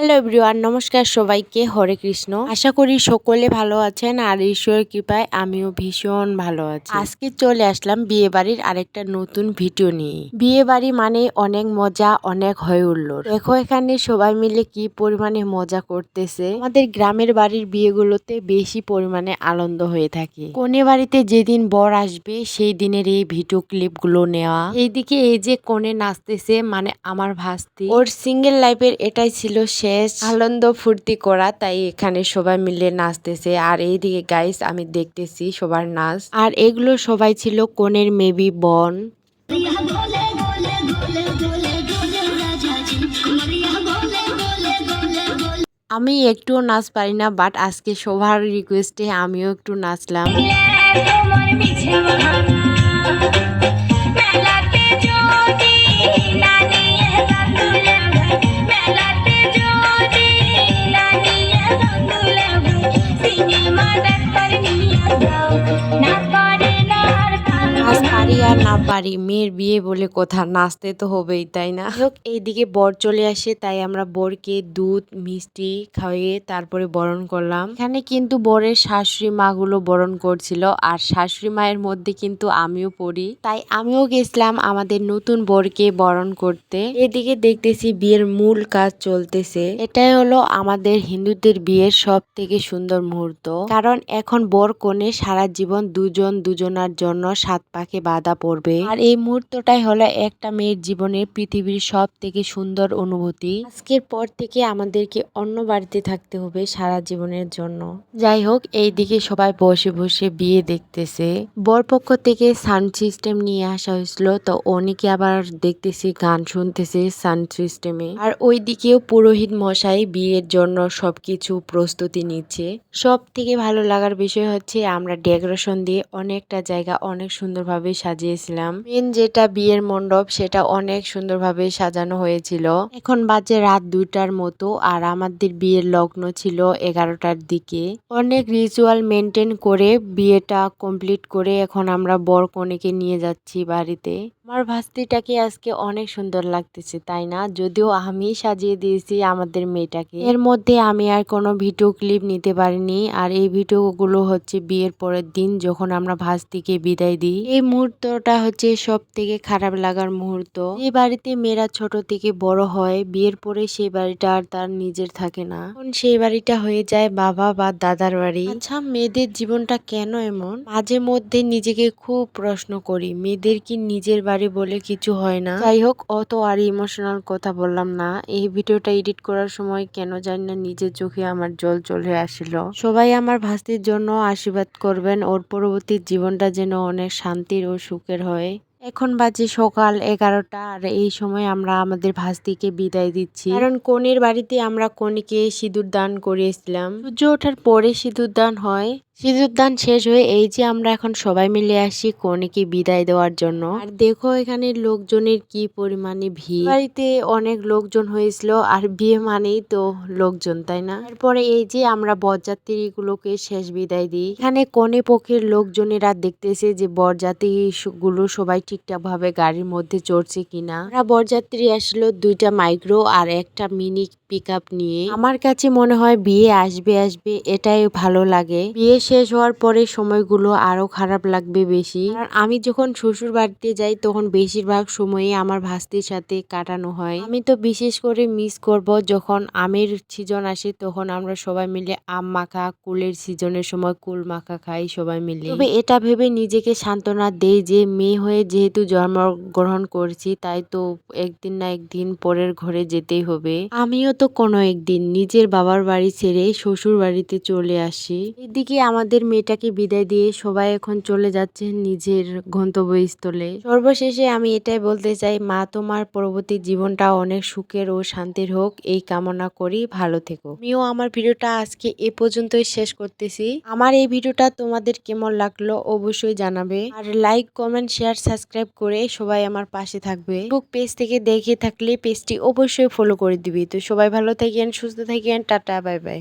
Hello everyone নমস্কার সবাইকে, হরে কৃষ্ণ। আশা করি সকলে ভালো আছেন আর ঈশ্বরের কৃপায় আমিও ভীষণ ভালো আছি। আজকে চলে আসলাম বিয়ে বাড়ির আরেকটা নতুন ভিডিও নিয়ে। বিয়ে বাড়ি মানে অনেক মজা, অনেক হয়ে উঠল। দেখো এখানে সবাই মিলে কি পরিমাণে মজা করতেছে। আমাদের গ্রামের বাড়ির বিয়েগুলোতে বেশি পরিমাণে আনন্দ হয়ে থাকে। কোনে বাড়িতে যেদিন বর আসবে, সেই দিনের এই ভিডিও ক্লিপগুলো নেওয়া। এইদিকে এই যে কোনে নাচতেছে মানে আমার ভাস্তি। ওর সিঙ্গেল লাইফের এটাই ছিল শেষ আনন্দ ফুর্তি করা তাই এখানে সবাই মিলে নাচতেছে। আর এইদিকে গাইস আমি দেখতেছি সবার নাচ। আর এগুলো সবাই ছিল কোনের মেবি বন। আমি একটুও নাচ পারি না বাট আজকে সবার রিকোয়েস্টে আমিও একটু নাচলাম। পারি মেয়ের বিয়ে বলে কথা, নাচতে তো হবেই, তাই না? হোক এইদিকে বর চলে আসে, তাই আমরা বরকে দুধ, মিষ্টি খাইয়ে তারপরে বরণ করলাম। এখানে কিন্তু বরের শাশুড়ি মাগুলো বরণ করছিল, আর শাশুড়ি মায়ের মধ্যে কিন্তু আমিও পড়ি। তাই আমিও গেছিলাম আমাদের নতুন বরকে বরণ করতে। এদিকে দেখতেছি বিয়ের মূল কাজ চলতেছে। এটাই হলো আমাদের হিন্দুদের বিয়ের সব থেকে সুন্দর মুহূর্ত। কারণ এখন বর কনে সারা জীবন দুজন দুজনার জন্য সাত পাকে বাধা পড়বে। আর এই মুহূর্তটাই হলো একটা মেয়ের জীবনের পৃথিবীর সব থেকে সুন্দর অনুভূতি। আজকের পর থেকে আমাদেরকে অন্য বাড়িতে থাকতে হবে সারা জীবনের জন্য। যাই হোক এই দিকে সবাই বসে বসে বিয়ে দেখতেছে। বরপক্ষ থেকে সাউন্ড সিস্টেম নিয়ে আসা হয়েছিল, তো অনেকে আবার দেখতেছি, গান শুনতেছে সাউন্ড সিস্টেমে। আর ওই দিকেও পুরোহিত মশাই বিয়ের জন্য সবকিছু প্রস্তুতি নিচ্ছে। সব থেকে ভালো লাগার বিষয় হচ্ছে আমরা ডেকোরেশন দিয়ে অনেকটা জায়গা অনেক সুন্দরভাবে সাজিয়েছিলাম। মেন যেটা বিয়ের মণ্ডপ, সেটা অনেক সুন্দরভাবে সাজানো হয়েছিল। এখন বাজে রাত দুইটার মতো আর আমাদের বিয়ের লগ্ন ছিল এগারোটার দিকে। অনেক রিচুয়াল মেনটেন করে বিয়েটা কমপ্লিট করে এখন আমরা বর কনেকে নিয়ে যাচ্ছি বাড়িতে। আমার ভাস্তিটাকে আজকে অনেক সুন্দর লাগতেছে, তাই না? যদিও আমি সাজিয়ে দিয়েছি আমাদের মেয়েটাকে। এর মধ্যে আমি আর কোনো ভিডিও ক্লিপ নিতে পারিনি আর এই ভিডিওগুলো হচ্ছে বিয়ের পরের দিন যখন আমরা ভাস্তিকে বিদায় দিই। এই মুহূর্তটা হচ্ছে সব থেকে খারাপ লাগার মুহূর্ত। এই বাড়িতে মেয়েরা ছোট থেকে বড় হয়, বিয়ের পরে সেই বাড়িটা আর তার নিজের থাকে না। সেই বাড়িটা হয়ে যায় বাবা বা দাদার বাড়ি। আচ্ছা মেয়েদের জীবনটা কেন এমন? মাঝে মধ্যে নিজেকে খুব প্রশ্ন করি, মেয়েদের কি নিজের বাড়ি বলে কিছু হয় না? যাই হোক অত আর ইমোশনাল কথা বললাম না। এই ভিডিওটা এডিট করার সময় কেন জানি না নিজের চোখে আমার জল চলে আসছিল সবাই আমার ভাস্তির জন্য আশীর্বাদ করবেন, ওর পরবর্তী জীবনটা যেন অনেক শান্তির ও সুখের হয়। এখন বাজে সকাল এগারোটা আর এই সময় আমরা আমাদের ভাস্তিকে বিদায় দিচ্ছি। কারণ কনের বাড়িতে আমরা কনেকে সিঁদুর দান করিয়েছিলাম। সূর্য ওঠার পরে সিঁদুর দান হয়। সিঁদুর দান শেষ হয়ে এই যে আমরা এখন সবাই মিলে আসি কনেকে বিদায় দেওয়ার জন্য। আর দেখো এখানে লোকজনের কি পরিমাণে ভিড়। বাড়িতে অনেক লোকজন হয়েছিল, আর বিয়ে মানেই তো লোকজন, তাই না? তারপরে এই যে আমরা বরযাত্রী গুলোকে শেষ বিদায় দিই। এখানে কনে পক্ষের লোকজনেরা দেখতেছে যে বরযাত্রী গুলো সবাই ঠিকঠাক ভাবে গাড়ির মধ্যে চড়ছে কিনা। আমরা বরযাত্রী আসলো দুইটা মাইক্রো আর একটা মিনি পিক নিয়ে। আমার কাছে মনে হয় বিয়ে আসবে আসবে, এটাই ভালো লাগে। বিয়ে শেষ হওয়ার পরে সময়গুলো আরও খারাপ লাগবে বেশি। কারণ আমি যখন শ্বশুর বাড়িতে যাই, তখন বেশিরভাগ সময়ে আমার ভাস্তির সাথে কাটানো হয়। আমি তো বিশেষ করে মিস করব যখন আমের সিজন আসে, তখন আমরা সবাই মিলে আম মাখা, কুলের সিজনের সময় কুল মাখা খাই সবাই মিলে। তবে এটা ভেবে নিজেকে সান্ত্বনা দেই যে, মেয়ে হয়ে যেহেতু জন্মগ্রহণ করছি, তাই তো একদিন না একদিন পরের ঘরে যেতেই হবে। আমিও তো কোনো একদিন নিজের বাবার বাড়ি ছেড়ে শ্বশুর বাড়িতে চলে আসি। এদিকে আমাদের মেয়েটাকে বিদায় দিয়ে সবাই এখন চলে যাচ্ছে নিজের গন্তব্যস্থলে। সর্বশেষে আমি এটাই বলতে চাই, মা তোমার পরবর্তী জীবনটা অনেক সুখের ও শান্তির হোক, এই কামনা করি, ভালো থেকো। আমিও আমার ভিডিওটা আজকে এ পর্যন্তই শেষ করতেছি। আমার এই ভিডিওটা তোমাদের কেমন লাগল অবশ্যই জানাবে। আর লাইক কমেন্ট শেয়ার সাবস্ক্রাইব করে সবাই আমার পাশে থাকবে। ফেসবুক পেজ থেকে দেখে থাকলে পেজটি অবশ্যই ফলো করে দিবি। তো সবাই ভালো থাকেন, সুস্থ থাকেন, টাটা বাই বাই